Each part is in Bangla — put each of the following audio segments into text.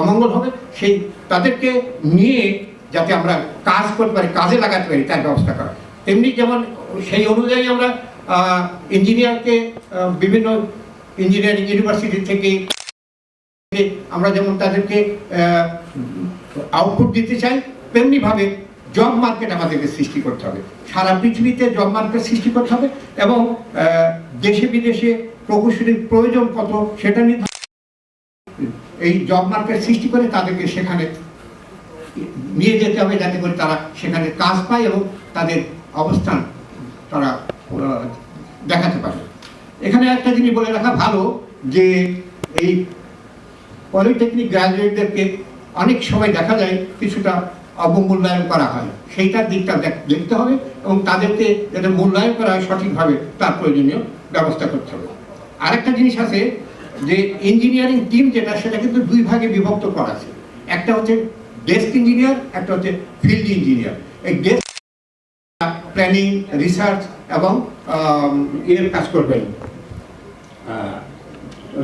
অমঙ্গল হবে, সেই তাদেরকে নিয়ে যাতে আমরা কাজ করতে পারি, কাজে লাগাতে পারি, তার ব্যবস্থা করা। তেমনি যেমন সেই অনুযায়ী আমরা ইঞ্জিনিয়ারকে বিভিন্ন ইঞ্জিনিয়ারিং ইউনিভার্সিটি থেকে আমরা যেমন তাদেরকে আউটপুট দিতে চাই, তেমনিভাবে জব মার্কেট আমাদেরকে সৃষ্টি করতে হবে। সারা পৃথিবীতে জব মার্কেট সৃষ্টি করতে হবে এবং দেশে বিদেশে প্রকৌশলীর প্রয়োজন কত সেটা নির্ধারণ এই জব মার্কেট সৃষ্টি করে তাদেরকে সেখানে নিয়ে যেতে হবে যাতে করে তারা সেখানে কাজ পায় এবং তাদের অবস্থান তারা দেখাতে পারে। এখানে একটা জিনিস বলে রাখা ভালো যে এই পলিটেকনিক গ্রাজুয়েটদেরকে অনেক সময় দেখা যায় কিছুটা অবমূল্যায়ন করা হয়। সেইটার দিকটা দেখ- দেখতে হবে এবং তাদেরকে যাতে মূল্যায়ন করা হয় সঠিকভাবে তার প্রয়োজনীয় ব্যবস্থা করতে হবে। আরেকটা জিনিস আছে যে ইঞ্জিনিয়ারিং টিম যেটা, সেটা কিন্তু দুই ভাগে বিভক্ত করা আছে। একটা হচ্ছে ডেস্ক ইঞ্জিনিয়ার একটা হচ্ছে ফিল্ড ইঞ্জিনিয়ার এই ডেস্ক প্ল্যানিং রিসার্চ এবং ইয়ের কাজ করবেন।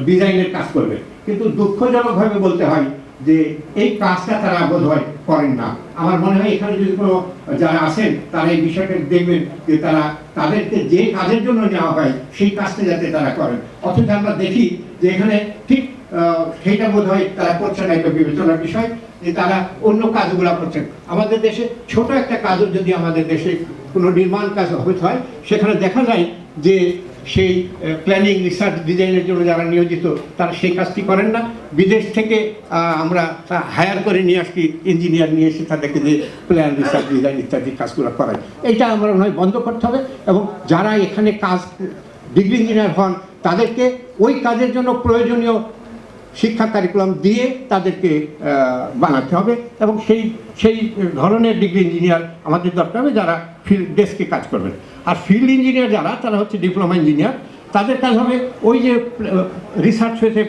ডিজাইনের কাজ করবেন। কিন্তু দুঃখজনকভাবে বলতে হয় যে এই কাজটা তারা বোধ হয় করেন না। আমার মনে হয় এখানে যদি কোনো যারা আছেন, তারা এই বিষয়টা দেখবেন যে তারা তাদেরকে যে কাজের জন্য নেওয়া হয়, সেই কাজটা যাতে তারা করেন। অথচ আমরা দেখি যে এখানে ঠিক সেইটা বোধ হয় তারা করছে না একটা বিবেচনার বিষয়, যে তারা অন্য কাজগুলো করছেন। আমাদের দেশে ছোট একটা কাজও যদি আমাদের দেশে কোনো নির্মাণ কাজ হয়, সেখানে দেখা যায় যে সেই প্ল্যানিং রিসার্চ ডিজাইনের জন্য যারা নিয়োজিত, তারা সেই কাজটি করেন না। বিদেশ থেকে আমরা হায়ার করে নিয়ে আসি ইঞ্জিনিয়ার নিয়ে এসে তাদেরকে যে প্ল্যান রিসার্চ ডিজাইন ইত্যাদি কাজগুলো করাই এটা আমরা নয় বন্ধ করতে হবে এবং যারা এখানে কাজ ডিগ্রি ইঞ্জিনিয়ার হন, তাদেরকে ওই কাজের জন্য প্রয়োজনীয় শিক্ষা কারিকুলাম দিয়ে তাদেরকে বানাতে হবে এবং সেই সেই ধরনের ডিগ্রি ইঞ্জিনিয়ার আমাদের দরকার হবে যারা ফিল্ড ডেস্কে কাজ করবেন। আর ফিল্ড ইঞ্জিনিয়ার যারা, তারা হচ্ছে ডিপ্লোমা ইঞ্জিনিয়ার তাদের কাজ হবে ওই যে রিসার্চ হয়েছে